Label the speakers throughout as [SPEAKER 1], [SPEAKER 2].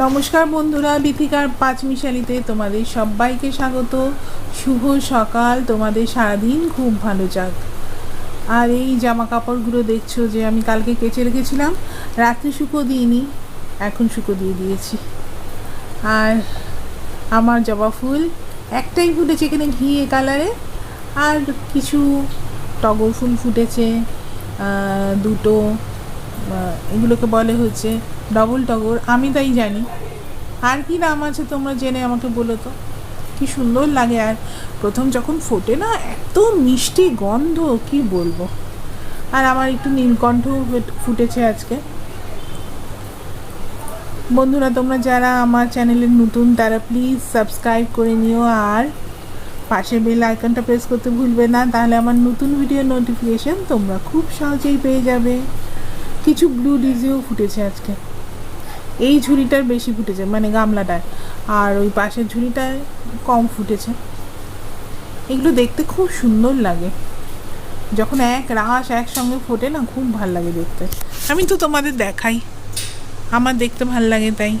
[SPEAKER 1] নমস্কার বন্ধুরা বিথিকার পাঁচমিশালিতে তোমাদের সবাইকে স্বাগত। শুভ সকাল, তোমাদের সারাদিন খুব ভালো যাক। আর এই জামা কাপড়গুলো দেখছ যে আমি কালকে কেচে রেখেছিলাম, রাত্রে শুকো দিইনি, এখন শুকো দিয়ে দিয়েছি। আর আমার জবা ফুল, একটাই ফুটেছে এখানে ঘিয়ে কালারে, আর কিছু টগর ফুল ফুটেছে দুটো এগুলোকে বলে হচ্ছে ডবল টগর আমি তাই জানি। আর কি নাম আছে তোমরা জেনে আমাকে বলো তো? কি সুন্দর লাগে আর প্রথম যখন ফোটে না, এত মিষ্টি গন্ধ, কি বলব? আর আমার একটু নীলকণ্ঠ ফুটেছে আজকে। বন্ধুরা, তোমরা যারা আমার চ্যানেলের নতুন, তারা প্লিজ সাবস্ক্রাইব করে নিও। আর পাশে বেল আইকনটা প্রেস করতে ভুলবে না, তাহলে আমার নতুন ভিডিও নোটিফিকেশন তোমরা খুব সহজেই পেয়ে যাবে। কিছু ব্লু ডিজিও ফুটেছে আজকে। এই ঝুড়িটার বেশি ফুটেছে মানে গামলাটায়। আর ওই পাশের ঝুড়িটায় কম ফুটেছে। এগুলো দেখতে খুব সুন্দর লাগে। যখন এক রাস একসঙ্গে ফোটে না, খুব ভালো লাগে দেখতে। আমি তো তোমাদের দেখাই। আমার দেখতে ভালো লাগে তাই।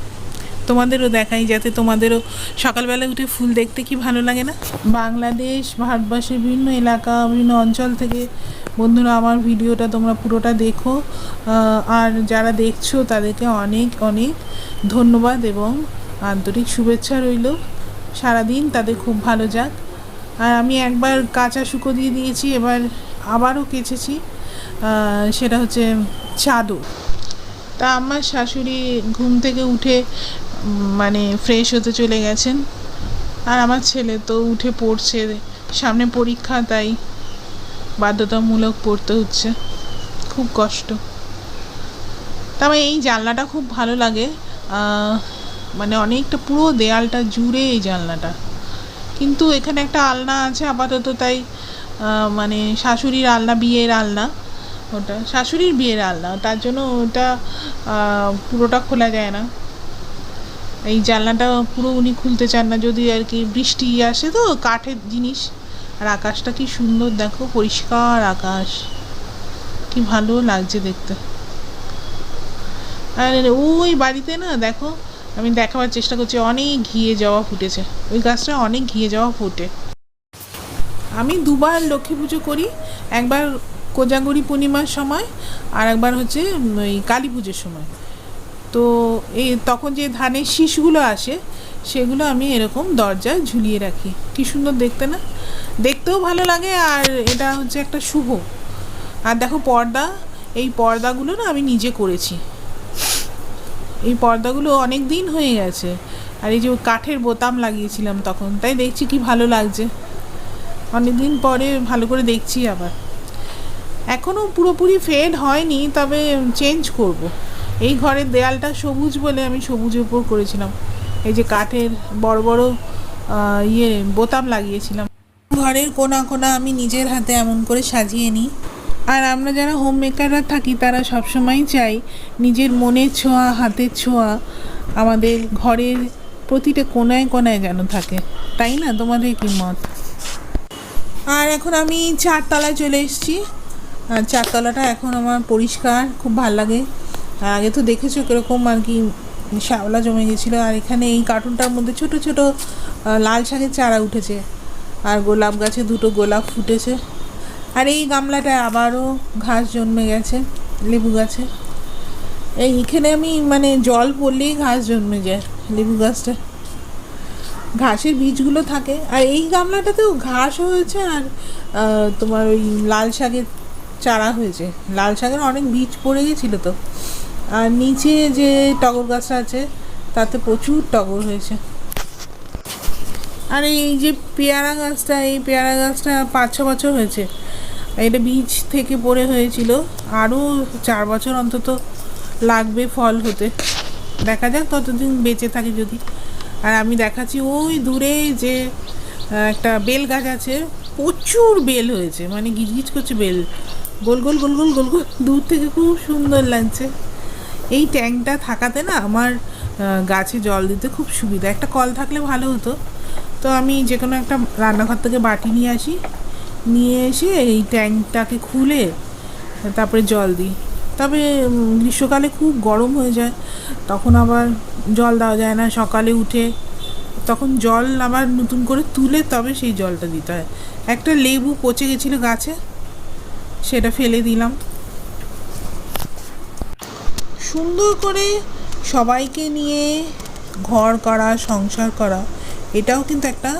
[SPEAKER 1] তোমাদেরও দেখাই যাতে তোমাদেরও সকালবেলা উঠে ফুল দেখতে কি ভালো লাগে না? বাংলাদেশ, ভারতবর্ষের বিভিন্ন এলাকা, বিভিন্ন অঞ্চল থেকে বন্ধুরা, আমার ভিডিওটা তোমরা পুরোটা দেখো। আর যারা দেখছ, তাদেরকে অনেক অনেক ধন্যবাদ এবং আন্তরিক শুভেচ্ছা রইল। সারাদিন তাদের খুব ভালো যাক। আর আমি একবার কাঁচা শুকো দিয়ে দিয়েছি, এবার আবারও কেচেছি। সেটা হচ্ছে চাদর। তা আমার শাশুড়ি ঘুম থেকে উঠে মানে ফ্রেশ হতে চলে গেছেন। আর আমার ছেলে তো উঠে পড়ছে, সামনে পরীক্ষা, তাই বাধ্যতামূলক পড়তে হচ্ছে। খুব কষ্ট। তবে এই জানলাটা খুব ভালো লাগে। মানে অনেকটা পুরো দেয়ালটা জুড়ে এই জানলাটা। কিন্তু এখানে একটা আলনা আছে আপাতত, তাই মানে শাশুড়ির আলনা, বিয়ের আলনা। ওটা শাশুড়ির বিয়ের আলনা। তার জন্য ওটা পুরোটা খোলা যায় না। এই জানলাটা পুরো উনি খুলতে চান না। যদি আর কি বৃষ্টি আসে তো কাঠের জিনিস। আর আকাশটা কি সুন্দর দেখো, পরিষ্কার আকাশ। কি ভালো লাগছে দেখতে। আর ওই বাড়িতে না, দেখো, আমি দেখাবার চেষ্টা করছি, অনেক ঘিয়ে যাওয়া ফুটেছে। ওই গাছটা অনেক ঘিয়ে যাওয়া ফুটে। আমি দুবার লক্ষ্মী পুজো করি, একবার কোজাগরি পূর্ণিমার সময় আর একবার হচ্ছে ওই কালী পুজোর সময়। তো এই তখন যে ধানের শীষগুলো আসে, সেগুলো আমি এরকম দরজায় ঝুলিয়ে রাখি। কি সুন্দর দেখতে না? দেখতেও ভালো লাগে আর এটা হচ্ছে একটা শুভ। আর দেখো পর্দা, এই পর্দাগুলো না আমি নিজে করেছি। এই পর্দাগুলো অনেক দিন হয়ে গেছে। আর এই যে কাঠের বোতাম লাগিয়েছিলাম তখন, তাই দেখছি কি ভালো লাগছে। অনেক দিন পরে ভালো করে দেখছি আবার। এখনও পুরোপুরি ফেড হয়নি, তবে চেঞ্জ করব। এই ঘরের দেয়ালটা সবুজ বলে আমি সবুজের উপর করেছিলাম। এই যে কাঠের বড় বড় ইয়ে বোতাম লাগিয়েছিলাম। ঘরের কোনা কোনা আমি নিজের হাতে এমন করে সাজিয়ে নিই। আর আমরা যারা হোম মেকাররা থাকি, তারা সবসময় চাই নিজের মনের ছোঁয়া, হাতের ছোঁয়া আমাদের ঘরের প্রতিটা কোনায় কোনায় যেন থাকে। তাই না? তোমাদের কি মত? আর এখন আমি চারতলায় চলে এসেছি। আর চারতলাটা এখন আমার পরিষ্কার, খুব ভালো লাগে। আগে তো দেখেছ কীরকম আর কি শ্যাওলা জমে গেছিল। আর এখানে এই কার্টুনটার মধ্যে ছোট ছোট লাল শাকের চারা উঠেছে। আর গোলাপ গাছে দুটো গোলাপ ফুটেছে। আর এই গামলাটায় আবারও ঘাস জন্মে গেছে, লেবু গাছে। এই এখানে আমি মানে জল পড়লেই ঘাস জন্মে যায় লেবু গাছটা। ঘাসের বীজগুলো থাকে। আর এই গামলাটাতেও ঘাসও হয়েছে আর তোমার ওই লাল শাকের চারা হয়েছে। লাল শাকের অনেক বীজ পড়ে গেছিল তো। আর নিচে যে টগর গাছটা আছে, তাতে প্রচুর টগর হয়েছে। আর এই যে পেয়ারা গাছটা, এই পেয়ারা গাছটা পাঁচ ছ বছর হয়েছে। এটা বীজ থেকে পড়ে হয়েছিল। আরও চার বছর অন্তত লাগবে ফল হতে। দেখা যাক ততদিন বেঁচে থাকে যদি। আর আমি দেখাচ্ছি ওই দূরে যে একটা বেল গাছ আছে, প্রচুর বেল হয়েছে। মানে গিজগিজ করছে বেল। গোল গোল গোল গোল গোল গোল। দূর থেকে খুব সুন্দর লাগছে। এই ট্যাঙ্কটা থাকাতে না আমার গাছে জল দিতে খুব সুবিধা। একটা কল থাকলে ভালো হতো। তো আমি যে কোনো একটা রান্নাঘর থেকে বাটি নিয়ে আসি। নিয়ে এসে এই ট্যাঙ্কটাকে খুলে তারপরে জল দিই। তবে গ্রীষ্মকালে খুব গরম হয়ে যায়। তখন আবার জল দেওয়া যায় না। সকালে উঠে তখন জল আবার নতুন করে তুলে তবে সেই জলটা দিতে হয়। একটা লেবু পচে গেছিল গাছে, সেটা ফেলে দিলাম। সুন্দর করে সবাইকে নিয়ে ঘর করা, সংসার করা এটাও কিন্তু একটা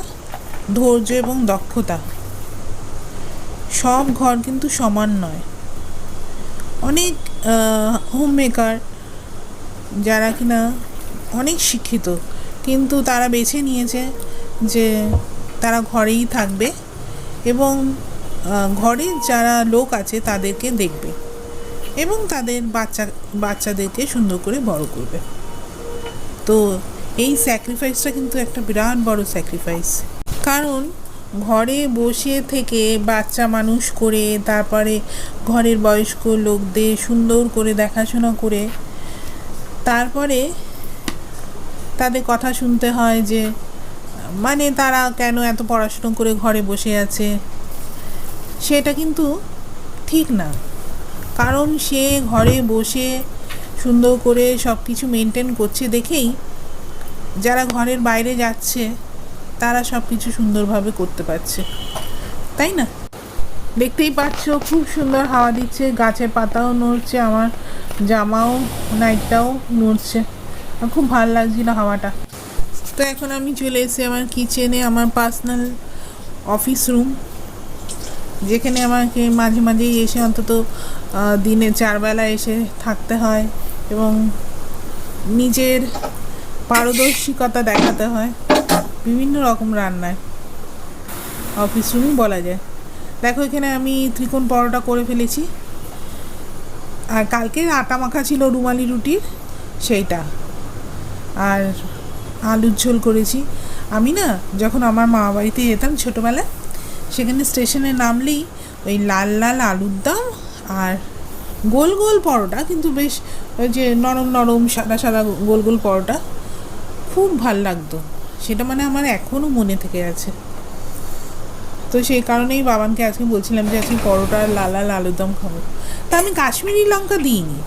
[SPEAKER 1] ধৈর্য এবং দক্ষতা। সব ঘর কিন্তু সমান নয়। অনেক হোম মেকার যারা কিনা অনেক শিক্ষিত কিন্তু তারা বেছে নিয়েছে যে তারা ঘরেই থাকবে এবং আহ, ঘরে যারা লোক আছে তাদেরকে দেখবে এবং তাদের বাচ্চা বাচ্চাদেরকে সুন্দর করে বড় করবে। তো এই স্যাক্রিফাইসটা কিন্তু একটা বিরাট বড় স্যাক্রিফাইস কারণ ঘরে বসে থেকে বাচ্চা মানুষ করে, তারপরে ঘরের বয়স্ক লোকদের সুন্দর করে দেখাশোনা করে, তারপরে তাদের কথা শুনতে হয় যে মানে তারা কেন এত পড়াশুনো করে ঘরে বসে আছে? সেটা কিন্তু ঠিক না। কারণ সে ঘরে বসে সুন্দর করে সব কিছু মেনটেন করছে দেখেই যারা ঘরের বাইরে যাচ্ছে, তারা সব কিছু সুন্দরভাবে করতে পারছে। তাই না? দেখতেই পাচ্ছ, খুব সুন্দর হাওয়া দিচ্ছে, গাছের পাতাও নড়ছে আমার, জামাও, নাইটটাও নড়ছে। খুব ভালো লাগছিল হাওয়াটা। তো এখন আমি চলে এসেছি আমার কিচেনে আমার পার্সোনাল অফিস রুম যেখানে আমাকে মাঝে মাঝেই এসে অন্তত দিনে চারবেলা এসে থাকতে হয় এবং নিজের পারদর্শিকতা দেখাতে হয় বিভিন্ন রকম রান্নায়। অফিস রুমই বলা যায়। দেখো, এখানে আমি ত্রিকোণ পরোটা করে ফেলেছি। আর কালকে আটা মাখা ছিল রুমালি রুটির, সেইটা। আর আলুর ঝোল করেছি। আমি না, যখন আমার মা বাড়িতে যেতাম ছোটোবেলায়, সেখানে স্টেশনে নামলেই ওই লাল লাল আলুর দম আর গোল গোল পরোটা, কিন্তু বেশ ওই যে নরম নরম সাদা সাদা গোল গোল পরোটা খুব ভালো লাগতো। সেটা মানে আমার এখনও মনে থেকে আছে। তো সেই কারণেই বাবানকে আজকে বলছিলাম যে আজকে পরোটা লাল লাল আলুর দম খাব। তা আমি কাশ্মীরি লঙ্কা দিইনি।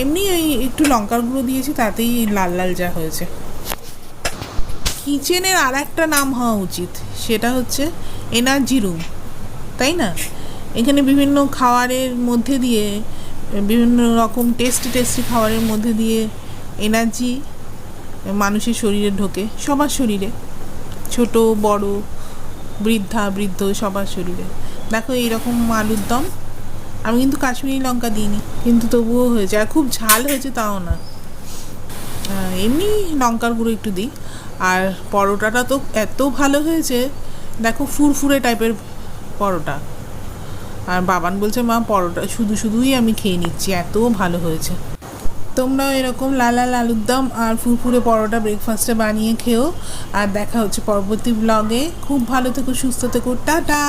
[SPEAKER 1] এমনি ওই একটু লঙ্কার গুঁড়ো দিয়েছি, তাতেই লাল লাল যা হয়েছে। কিচেনের আর একটা নাম হওয়া উচিত, সেটা হচ্ছে এনার্জি রুম। তাই না? এখানে বিভিন্ন খাবারের মধ্যে দিয়ে, বিভিন্ন রকম টেস্টি টেস্টি খাবারের মধ্যে দিয়ে এনার্জি মানুষের শরীরে ঢোকে, সবার শরীরে। ছোট, বড়, বৃদ্ধা, বৃদ্ধ, সবার শরীরে। দেখো এইরকম আলুর দম। আমি কিন্তু কাশ্মীরি লঙ্কা দিইনি, কিন্তু তবুও হয়েছে। আর খুব ঝাল হয়েছে তাও না। এমনি লঙ্কার গুঁড়ো একটু দিই। আর পরোটাটা তো এত ভালো হয়েছে, দেখো ফুরফুরে টাইপের পরোটা। আর বাবান বলছে, মা, পরোটা শুধু শুধুই আমি খেয়ে নিচ্ছি, এত ভালো হয়েছে। তোমরাও এরকম লাল লাল আলুর দম আর ফুরফুরে পরোটা ব্রেকফাস্টে বানিয়ে খেও। আর দেখা হচ্ছে পরবর্তী ব্লগে খুব ভালো থেকো, সুস্থ থেকো, টাটা!